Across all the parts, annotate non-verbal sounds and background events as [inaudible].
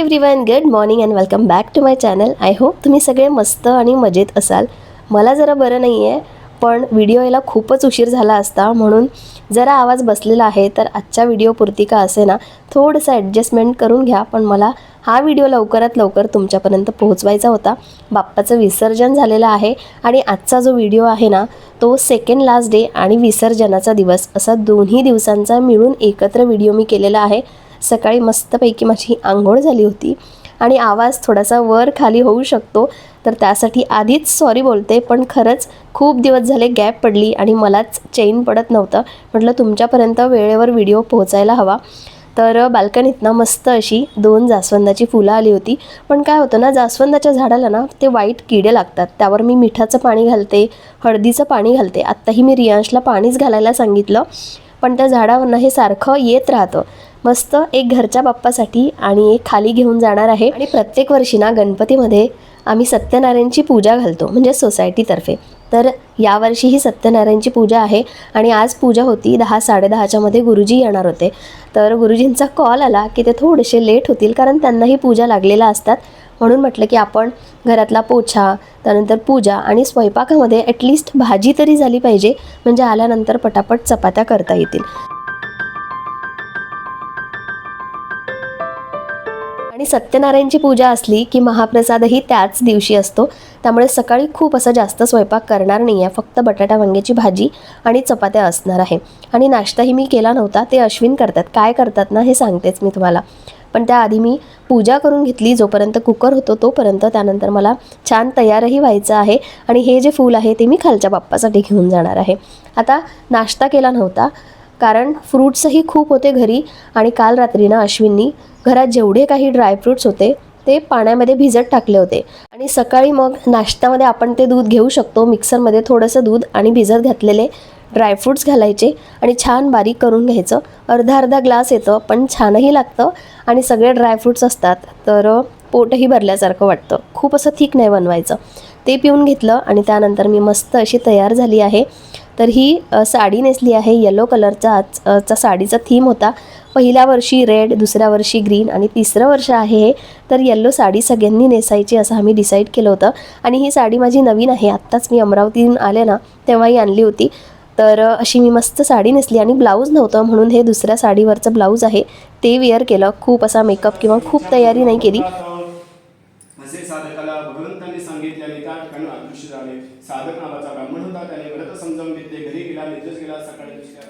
Everyone good morning and welcome back to my channel I hope तुम्ही सगळे मस्त आणि मजेत असाल. मला जरा बरं नाही आहे पण व्हिडिओ यायला खूपच उशीर झाला असता म्हणून जरा आवाज बसलेला आहे तर आजच्या व्हिडिओपुरती का असे ना थोडंसं ॲडजस्टमेंट करून घ्या पण मला हा व्हिडिओ लवकरात लवकर तुमच्यापर्यंत पोहोचवायचा होता. बाप्पाचं विसर्जन झालेलं आहे आणि आजचा जो व्हिडिओ आहे ना तो सेकंड लास्ट डे आणि विसर्जनाचा दिवस असा दोन्ही दिवसांचा मिळून एकत्र व्हिडिओ मी केलेला आहे. सकाळी मस्तपैकी माझी आंघोळ झाली होती आणि आवाज थोडासा वर खाली होऊ शकतो तर त्यासाठी आधीच सॉरी बोलते पण खरंच खूप दिवस झाले गॅप पडली आणि मलाच चेन पडत नव्हतं. म्हटलं तुमच्यापर्यंत वेळेवर व्हिडिओ पोहोचायला हवा. तर बाल्कनीतनं मस्त अशी दोन जास्वंदाची फुलं आली होती. पण काय होतं ना जास्वंदाच्या झाडाला ना ते वाईट किडे लागतात. त्यावर मी मिठाचं पाणी घालते हळदीचं पाणी घालते. आत्ताही मी रियांशला पाणीच घालायला सांगितलं. पण त्या झाडावरनं हे सारखं येत राहतं. मस्त एक घरच्या बाप्पासाठी आणि एक खाली घेऊन जाणार आहे. आणि प्रत्येक वर्षी ना गणपतीमध्ये आम्ही सत्यनारायणची पूजा घालतो म्हणजे सोसायटीतर्फे तर यावर्षी ही सत्यनारायणची पूजा आहे आणि आज पूजा होती दहा साडेदहाच्या मध्ये गुरुजी येणार होते. तर गुरुजींचा कॉल आला की ते थोडेसे लेट होतील कारण त्यांनाही पूजा लागलेल्या असतात. म्हणून म्हटलं की आपण घरातला पोछा त्यानंतर पूजा आणि स्वयंपाकामध्ये ॲटलिस्ट भाजी तरी झाली पाहिजे म्हणजे आल्यानंतर पटापट चपात्या करता येतील. आणि सत्यनारायणची पूजा असली की महाप्रसादही त्याच दिवशी असतो. त्यामुळे सकाळी खूप असा जास्त स्वयंपाक करणार नाही आहे फक्त बटाटा वांग्याची भाजी आणि चपात्या असणार आहे. आणि नाश्ताही मी केला नव्हता. ते अश्विन करतात. काय करतात ना हे सांगतेच मी तुम्हाला. पण त्याआधी मी पूजा करून घेतली. जोपर्यंत कुकर होतो तोपर्यंत त्यानंतर मला छान तयारही व्हायचं आहे आणि हे जे फूल आहे ते मी खालच्या बाप्पासाठी घेऊन जाणार आहे. आता नाश्ता केला नव्हता. कारण फ्रूट्सही खूप होते घरी आणि काल रात्री ना अश्विननी घरात जेवढे काही ड्रायफ्रूट्स होते ते पाण्यामध्ये भिजत टाकले होते. आणि सकाळी मग नाश्त्यामध्ये आपण ते दूध घेऊ शकतो. मिक्सरमध्ये थोडंसं दूध आणि भिजत घातलेले ड्रायफ्रूट्स घालायचे आणि छान बारीक करून घ्यायचं. अर्धा अर्धा ग्लास येतं पण छानही लागतं आणि सगळे ड्रायफ्रूट्स असतात. तर पोटही भरल्यासारखं वाटतं. खूप असं थिक नाही बनवायचं. ते पिऊन घेतलं आणि त्यानंतर मी मस्त अशी तयार झाली आहे. तर ही साडी नेसली आहे. येलो कलरचा आज चा साडीचा थीम होता. पहिल्या वर्षी रेड दुसऱ्या वर्षी ग्रीन आणि तिसरं वर्ष आहे हे तर येल्लो साडी सगळ्यांनी नेसायची असं आम्ही डिसाईड केलं होतं. आणि ही साडी माझी नवीन आहे आत्ताच मी अमरावतीहून आले ना तेव्हाही आणली होती. तर अशी मी मस्त साडी नेसली आणि ब्लाऊज नव्हतं म्हणून हे दुसऱ्या साडीवरचं ब्लाऊज आहे. ते वेअर केलं खूप असा मेकअप किंवा खूप तयारी नाही केली. साधकाला भगवंतांनी सांगितल्याने त्या ठिकाणी झाले. साधक नावाचा ब्राह्मण होता त्याने व्रत समजावून घेतले घरी गेला निर्जस गेला सकाळी दुसऱ्या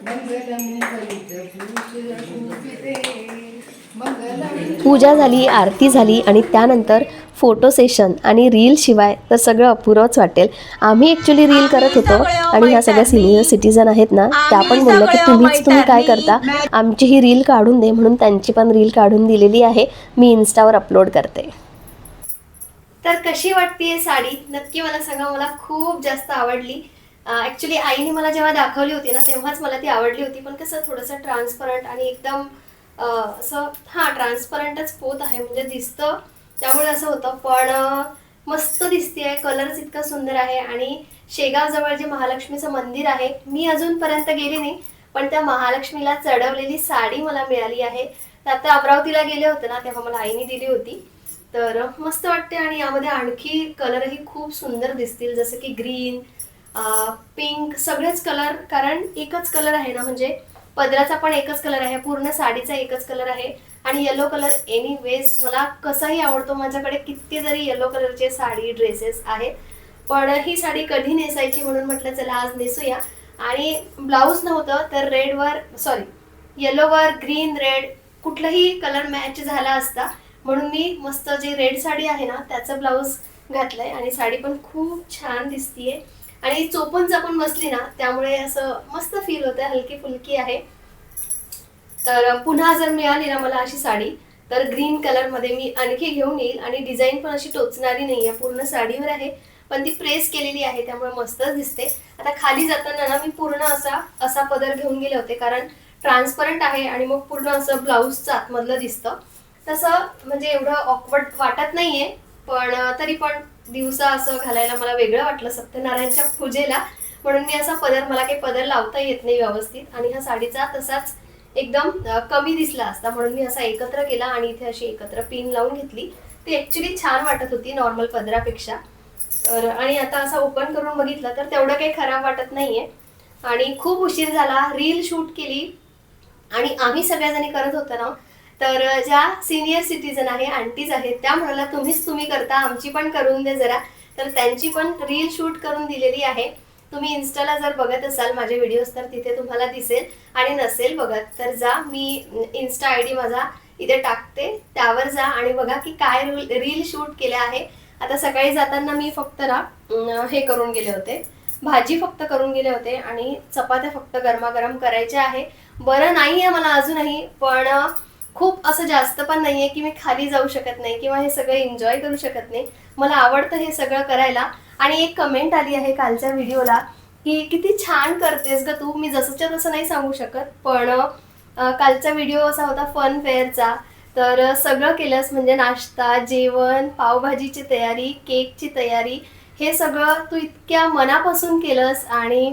पूजा झाली आरती झाली आणि त्यानंतर फोटो सेशन आणि रील शिवाय तर सगळं अपुरंच वाटेल. आम्ही ॲक्च्युली रील करत होतो आणि ह्या सगळ्या सिनियर सिटीजन आहेत ना त्या पण बोलल्या की तुम्हीच तुम्ही काय करता? आमची ही रील काढून दे म्हणून त्यांची पण रील काढून दिलेली आहे. मी इन्स्टावर अपलोड करते. तर कशी वाटते साडी? नक्की मला सांगा मला खूप जास्त आवडली. ॲक्च्युली आईने मला जेव्हा दाखवली होती ना तेव्हाच मला ती आवडली होती. पण कसं थोडंसं ट्रान्सपरंट आणि एकदम असं हां ट्रान्सपरंटच पोत आहे म्हणजे दिसतं. त्यामुळे असं होतं पण मस्त दिसते आहे कलरच इतका सुंदर आहे आणि शेगावजवळ जे महालक्ष्मीचं मंदिर आहे मी अजूनपर्यंत गेले नाही पण त्या महालक्ष्मीला चढवलेली साडी मला मिळाली आहे. तर आता अमरावतीला गेले होते ना तेव्हा मला आईने दिली होती. तर मस्त वाटते आणि यामध्ये आणखी कलरही खूप सुंदर दिसतील जसं की ग्रीन पिंक सगळेच कलर कारण एकच कलर आहे ना म्हणजे पदराचा पण एकच कलर आहे पूर्ण साडीचा एकच कलर आहे. आणि येलो कलर एनी वेज मला कसाही आवडतो माझ्याकडे किती जरी येलो कलरचे साडी ड्रेसेस आहेत. पण ही साडी कधी नेसायची म्हणून म्हटलं चला आज नेसूया. आणि ब्लाऊज नव्हतं तर रेडवर सॉरी येलोवर ग्रीन रेड कुठलाही कलर मॅच झाला असता म्हणून मी मस्त जे रेड साडी आहे ना त्याचं ब्लाऊज घातलंय. आणि साडी पण खूप छान दिसतीये. आणि चोपन चापून बसली ना त्यामुळे असं मस्त फील होतं हलकी फुलकी आहे. तर पुन्हा जर मिळाली ना मला अशी साडी तर ग्रीन कलरमध्ये मी आणखी घेऊन येईल. आणि डिझाईन पण अशी टोचणारी नाही आहे पूर्ण साडीवर आहे. पण ती प्रेस केलेली आहे त्यामुळे मस्तच दिसते. आता खाली जाताना ना मी पूर्ण असा असा पदर घेऊन गेले होते कारण ट्रान्सपरंट आहे आणि मग पूर्ण असं ब्लाऊजचं आतमधलं दिसतं. तसं म्हणजे एवढं ऑकवर्ड वाटत नाहीये पण तरी पण दिवसा असं घालायला मला वेगळं वाटलं सत्यनारायणच्या पूजेला. म्हणून मी असा पदर मला काही पदर लावता येत नाही व्यवस्थित. आणि हा साडीचा तसाच एकदम कमी दिसला असता. म्हणून मी असा एकत्र केला आणि इथे अशी एकत्र पिन लावून घेतली. ती ॲक्च्युली छान वाटत होती नॉर्मल पदरापेक्षा. तर आणि आता असा ओपन करून बघितलं तर तेवढं काही खराब वाटत नाहीये. आणि खूप उशीर झाला रील शूट केली. आणि आम्ही सगळ्याजणी करत होतो ना तर ज्या सिनियर सिटीजन आहे आंटीज आहेत त्या म्हणाल्या तुम्हीच तुम्ही करता आमची पण करून दे जरा. तर त्यांची पण रील शूट करून दिलेली आहे. तुम्ही इन्स्टाला जर बघत असाल माझे व्हिडिओज तर तिथे तुम्हाला दिसेल. आणि नसेल बघत तर जा मी इन्स्टा आय डी माझा इथे टाकते. त्यावर जा आणि बघा की काय रील शूट केल्या आहे. आता सकाळी जाताना मी फक्त ना हे करून गेले होते. भाजी फक्त करून गेले होते आणि चपात्या फक्त गरमागरम करायच्या आहे. बरं नाही आहे मला अजूनही पण खूप असं जास्त पण नाही आहे की मी खाली जाऊ शकत नाही किंवा हे सगळं एन्जॉय करू शकत नाही. मला आवडतं हे सगळं करायला. आणि एक कमेंट आली आहे कालच्या व्हिडिओला की किती छान करतेस ग तू. मी जसंच्या तसं नाही सांगू शकत पण कालचा व्हिडिओ असा होता फन फेअरचा तर सगळं केलंस म्हणजे नाश्ता जेवण पावभाजीची तयारी केकची तयारी हे सगळं तू इतक्या मनापासून केलंस आणि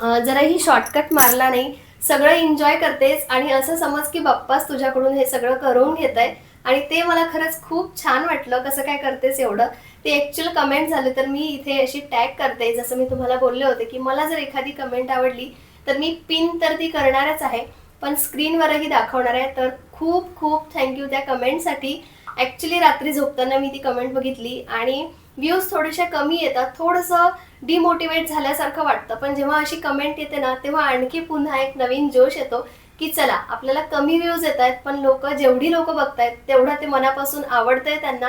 जराही शॉर्टकट मारला नाही. सगळं एन्जॉय करतेस आणि असं समज की बाप्पाच तुझ्याकडून हे सगळं करून घेत आहे आणि ते मला खरंच खूप छान वाटलं कसं काय करतेस एवढं. ते ॲक्च्युअल कमेंट झाले तर मी इथे अशी टॅग करते. जसं मी तुम्हाला बोलले होते की मला जर एखादी कमेंट आवडली तर मी पिन तर ती करणारच आहे पण स्क्रीनवरही दाखवणार आहे. तर खूप खूप थँक्यू त्या कमेंटसाठी ॲक्च्युली रात्री झोपताना मी ती कमेंट बघितली आणि व्ह्यूज थोडेशा कमी येतात थोडंसं डिमोटिवेट झाल्यासारखं वाटतं. पण जेव्हा अशी कमेंट येते ना तेव्हा आणखी पुन्हा एक नवीन जोश येतो की चला आपल्याला कमी व्ह्यूज येत आहेत पण लोक जेवढी लोक बघतायत तेवढं ते मनापासून आवडतंय त्यांना.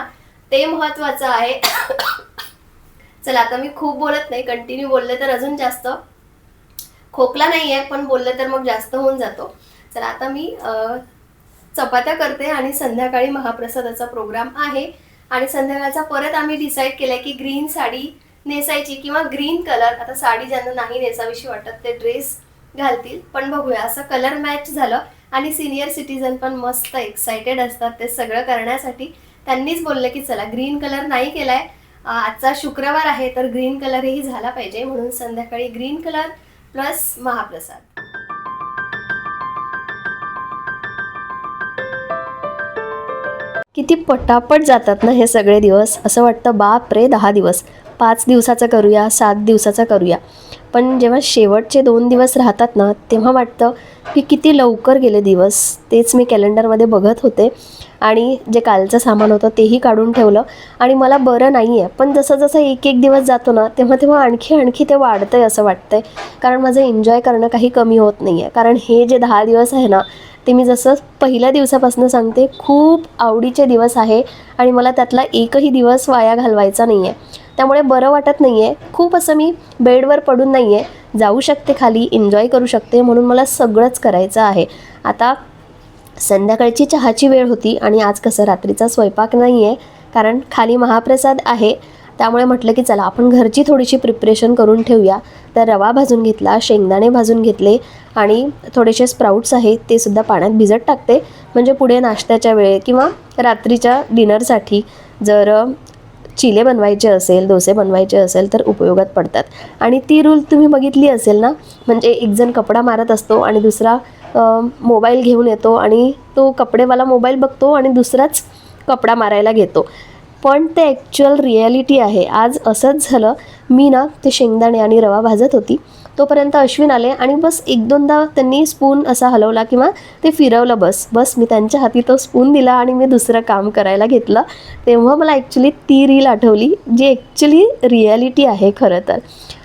ते महत्वाचं आहे. चला आता मी खूप बोलत नाही कंटिन्यू बोलले तर अजून जास्त. खोकला नाही आहे पण बोलले तर मग जास्त होऊन जातो. चला आता मी चपात्या करते आणि संध्याकाळी महाप्रसादाचा प्रोग्राम आहे. आणि संध्याकाळचा परत आम्ही डिसाईड केलंय की ग्रीन साडी नेसायची किंवा ग्रीन कलर आता साडी ज्यांना नाही नेसावीशी वाटत ते ड्रेस घालतील. पण बघूया असं कलर मॅच झालं आणि सिनियर सिटीजन पण मस्त एक्सायटेड असतात ते सगळं करण्यासाठी. त्यांनीच बोललं की चला ग्रीन कलर नाही केलाय. आजचा शुक्रवार आहे तर ग्रीन कलरही झाला पाहिजे. म्हणून संध्याकाळी ग्रीन कलर प्लस महाप्रसाद. किती पटापट जातात ना हे सगळे दिवस. असं वाटतं बाप रे दहा दिवस. पाच दिवसाचा करूया सात दिवसाचा करूया. पण जेव्हा शेवटचे दोन दिवस राहतात ना तेव्हा वाटतं की किती लवकर गेले दिवस. तेच मी कॅलेंडरमध्ये बघत होते. आणि जे कालचं सामान होतं तेही काढून ठेवलं. आणि मला बरं नाही आहे पण जसं जसं एक एक दिवस जातो ना तेव्हा तेव्हा आणखी आणखी ते वाढतं आहे असं वाटतंय. कारण माझं एन्जॉय करणं काही कमी होत नाही आहे कारण हे जे दहा दिवस आहे ना ते मी जसं पहिल्या दिवसापासून सांगते खूप आवडीचे दिवस आहे आणि मला त्यातला एकही दिवस वाया घालवायचा नाही आहे त्यामुळे बरं वाटत नाही आहे खूप असं मी बेडवर पडून नाही आहे जाऊ शकते खाली एन्जॉय करू शकते म्हणून मला सगळंच करायचं आहे. आता संध्याकाळची चहाची वेळ होती आणि आज कसं रात्रीचा स्वयंपाक नाही आहे कारण खाली महाप्रसाद आहे. त्यामुळे म्हटलं की चला आपण घरची थोडीशी प्रिपरेशन करून ठेवूया. तर रवा भाजून घेतला शेंगदाणे भाजून घेतले आणि थोडेसे स्प्राउट्स आहेत ते सुद्धा पाण्यात भिजत टाकते. म्हणजे पुढे नाश्त्याच्या वेळे किंवा रात्रीच्या डिनरसाठी जर चिले बनवायचे असेल डोसे बनवायचे असेल तर उपयोगात पडतात. आणि ती रूल तुम्ही बघितली असेल ना? म्हणजे एकजण कपडा मारत असतो आणि दुसरा मोबाईल घेऊन येतो आणि तो कपडेवाला मोबाईल बघतो आणि दुसराच कपडा मारायला घेतो. पण ते ॲक्च्युअल रिॲलिटी आहे. आज असंच झालं. मी ना ते शेंगदाणे आणि रवा भाजत होती. तोपर्यंत अश्विन आले आणि बस एक दोनदा त्यांनी स्पून असा हलवला किंवा ते फिरवलं बस. बस मी त्यांच्या हाती तो स्पून दिला आणि मी दुसरं काम करायला घेतलं. तेव्हा मला ॲक्च्युली ती रील आठवली जी ॲक्च्युली रिॲलिटी आहे खरं तर.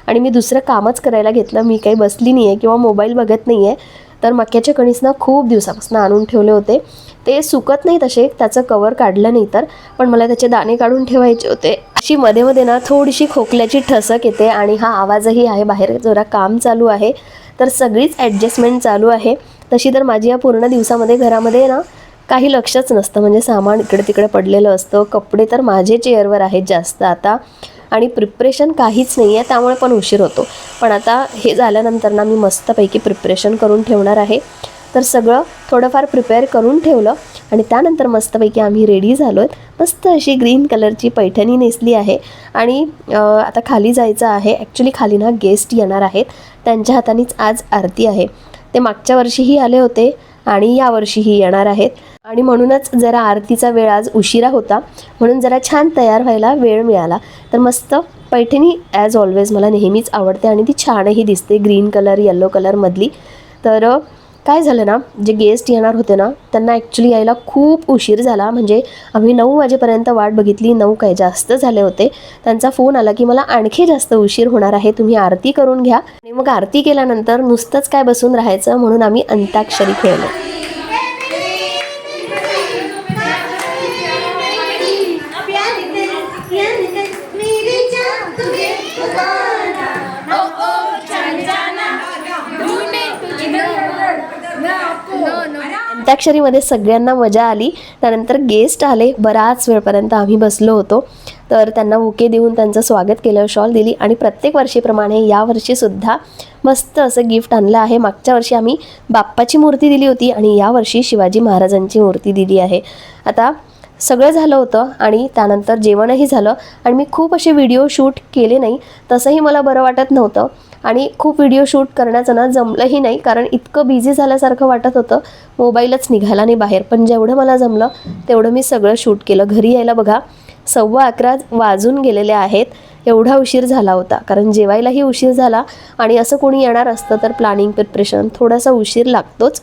आणि मी दुसरं कामच करायला घेतलं. मी काही बसली नाही आहे किंवा मोबाईल बघत नाही आहे तर मक्याचे कणीस ना खूप दिवसापासून आणून ठेवले होते. ते सुकत नाही तसे त्याचं कवर काढलं नाही तर. पण मला त्याचे दाणे काढून ठेवायचे होते. अशी मध्ये मध्ये ना थोडीशी खोकल्याची ठसक येते आणि हा आवाजही आहे बाहेर जरा काम चालू आहे. तर सगळीच ॲडजस्टमेंट चालू आहे. तशी तर माझी या पूर्ण दिवसामध्ये घरामध्ये ना काही लक्षच नसतं. म्हणजे सामान इकडे तिकडे पडलेलं असतं. कपडे तर माझे चेअरवर आहेत जास्त आता. आणि प्रिप्रेशन काहीच नाही आहे त्यामुळे पण उशीर होतो. पण आता हे झाल्यानंतर ना मी मस्तपैकी प्रिप्रेशन करून ठेवणार आहे. तर सगळं थोडंफार प्रिपेअर करून ठेवलं. आणि त्यानंतर मस्तपैकी आम्ही रेडी झालो आहेत मस्त अशी ग्रीन कलरची पैठणी नेसली आहे. आणि आता खाली जायचं आहे. ॲक्च्युली खाली ना गेस्ट येणार आहेत. त्यांच्या हातानेच आज आरती आहे. ते मागच्या वर्षीही आले होते. आणि यावर्षीही येणार आहेत. आणि म्हणूनच जरा आरतीचा वेळ आज उशिरा होता. म्हणून जरा छान तयार व्हायला वेळ मिळाला. तर मस्त पैठणी ॲज ऑलवेज मला नेहमीच आवडते आणि ती छानही दिसते. ग्रीन कलर येल्लो कलरमधली तर काय झालं ना जे गेस्ट येणार होते ना त्यांना ॲक्च्युली यायला खूप उशीर झाला. म्हणजे आम्ही नऊ वाजेपर्यंत वाट बघितली नऊ काय जास्त झाले होते. त्यांचा फोन आला की मला आणखी जास्त उशीर होणार आहे तुम्ही आरती करून घ्या. आणि मग आरती केल्यानंतर नुसतंच काय बसून राहायचं म्हणून आम्ही अंताक्षरी खेळलो. अंताक्षरीमध्ये सगळ्यांना मजा आली. त्यानंतर गेस्ट आले. बराच वेळपर्यंत आम्ही बसलो होतो. तर त्यांना बुके देऊन त्यांचं स्वागत केलं शॉल दिली आणि प्रत्येक वर्षीप्रमाणे यावर्षीसुद्धा मस्त असं गिफ्ट आणलं आहे. मागच्या वर्षी आम्ही बाप्पाची मूर्ती दिली होती आणि यावर्षी शिवाजी महाराजांची मूर्ती दिली आहे. आता सगळं झालं होतं आणि त्यानंतर जेवणही झालं. आणि मी खूप असे व्हिडिओ शूट केले नाही. तसंही मला बरं वाटत नव्हतं. आणि खूप व्हिडिओ शूट करण्याचं ना जमलंही नाही कारण इतकं बिझी झाल्यासारखं वाटत होतं मोबाईलच निघाला नाही बाहेर. पण जेवढं मला जमलं तेवढं मी सगळं शूट केलं. घरी यायला बघा सव्वा अकरा वाजून गेलेले आहेत एवढा उशीर झाला होता. कारण जेवायलाही उशीर झाला आणि असं कोणी येणार असतं तर प्लॅनिंग प्रिपरेशन थोडासा उशीर लागतोच.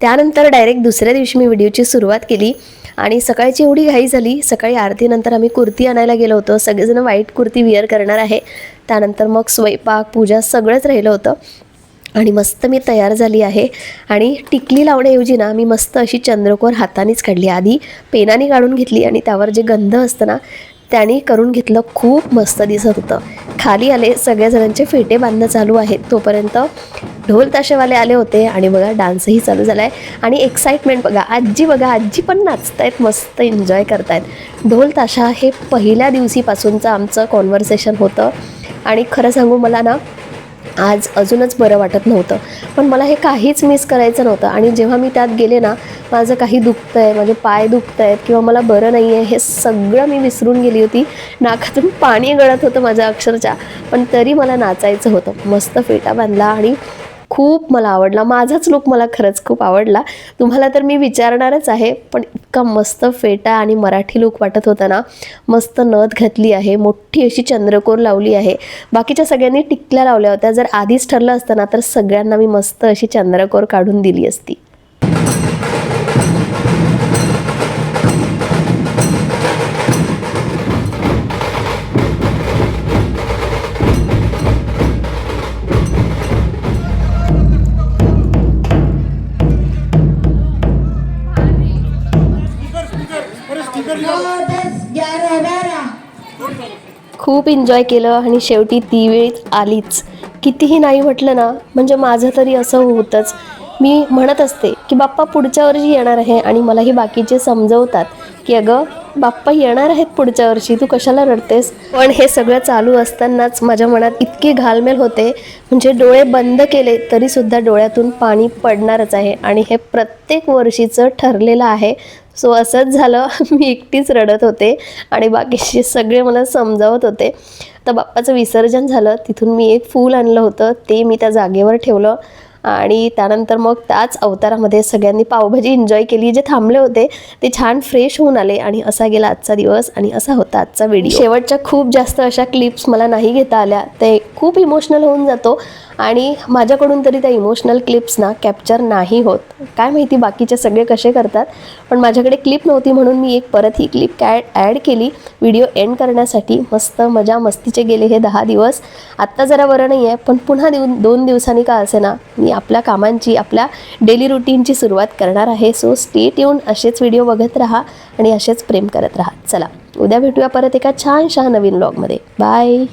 त्यानंतर डायरेक्ट दुसऱ्या दिवशी मी व्हिडिओची सुरुवात केली आणि सकाळची एवढी घाई झाली. सकाळी आरतीनंतर आम्ही कुर्ती आणायला गेलो होतो. सगळेजण व्हाईट कुर्ती विअर करणार आहे. त्यानंतर मग स्वयंपाक पूजा सगळंच राहिलं होतं. आणि मस्त मी तयार झाली आहे. आणि टिकली लावण्याऐवजी ना मी मस्त अशी चंद्रकोर हातानेच काढली. आधी पेनाने काढून घेतली आणि त्यावर जे गंध असतं ना त्याने करून घेतलं खूप मस्त दिसत होतं. खाली आले सगळ्याजणांचे फेटे बांधणं चालू आहेत. तोपर्यंत ढोल ताशेवाले आले होते आणि बघा डान्सही चालू झाला आहे आणि एक्साइटमेंट बघा आजी बघा आजी पण नाचतायत मस्त एन्जॉय करतायत. ढोल ताशा हे पहिल्या दिवशीपासूनचं आमचं कॉन्व्हर्सेशन होतं. आणि खरं सांगू मला ना आज अजूनच बरं वाटत नव्हतं. पण मला हे काहीच मिस करायचं नव्हतं. आणि जेव्हा मी त्यात गेले ना माझं काही दुखतं आहे माझे पाय दुखत आहेत किंवा मला बरं नाही आहे हे सगळं मी विसरून गेली होती. नाकातून पाणी गळत होतं माझ्या अक्षरशः. पण तरी मला नाचायचं होतं. मस्त फेटा बांधला आणि खूप मला आवडला. माझाच लुक मला खरंच खूप आवडला. तुम्हाला तर मी विचारणारच आहे पण इतका मस्त फेटा आणि मराठी लुक वाटत होता ना. मस्त नथ घातली आहे मोठी अशी चंद्रकोर लावली आहे. बाकीच्या सगळ्यांनी टिकल्या लावल्या होत्या. जर आधीच ठरलं असतं ना तर सगळ्यांना मी मस्त अशी चंद्रकोर काढून दिली असती. खूप एन्जॉय केलं आणि शेवटी ती वेळ आलीच. कितीही नाही म्हटलं ना म्हणजे माझं तरी असं होतंच. मी म्हणत असते की बाप्पा पुढच्या वर्षी येणार आहे आणि मलाही बाकीचे समजवतात. की अगं बाप्पा येणार आहेत पुढच्या वर्षी तू कशाला रडतेस? पण हे सगळं चालू असतानाच माझ्या मनात इतकी घालमेल होते. म्हणजे डोळे बंद केले तरीसुद्धा डोळ्यातून पाणी पडणारच आहे आणि हे प्रत्येक वर्षीचं ठरलेलं आहे. सो असंच झालं. [laughs] मी एकटीच रडत होते आणि बाकीचे सगळे मला समजावत होते. तर बाप्पाचं विसर्जन झालं. तिथून मी एक फूल आणलं होतं. ते मी त्या जागेवर ठेवलं आणि त्यानंतर मग त्याच अवतारामध्ये सगळ्यांनी पावभाजी एन्जॉय केली. जे थांबले होते ते छान फ्रेश होऊन आले आणि असा गेला आजचा दिवस आणि असा होता आजचा व्हिडिओ शेवटच्या खूप जास्त अशा क्लिप्स मला नाही घेता आल्या. ते खूप इमोशनल होऊन जातो. आणि माझ्याकडून तरी त्या इमोशनल क्लिप्स ना कॅप्चर नाही होत. काय माहिती बाकीचे सगळे कसे करतात पण माझ्याकडे क्लिप नव्हती म्हणून मी एक परत ही क्लिप कॅ ॲड केली. व्हिडिओ एंड करण्यासाठी मस्त मजा मस्तीचे गेले हे दहा दिवस. आत्ता जरा बरं नाही आहे पण पुन्हा दिव दोन दिवसांनी का असे ना मी आपल्या कामांची आपल्या डेली रुटीनची सुरुवात करणार आहे. सो स्टेट येऊन असेच व्हिडिओ बघत राहा आणि असेच प्रेम करत राहा. चला उद्या भेटूया परत एका छानशा नवीन ब्लॉगमध्ये बाय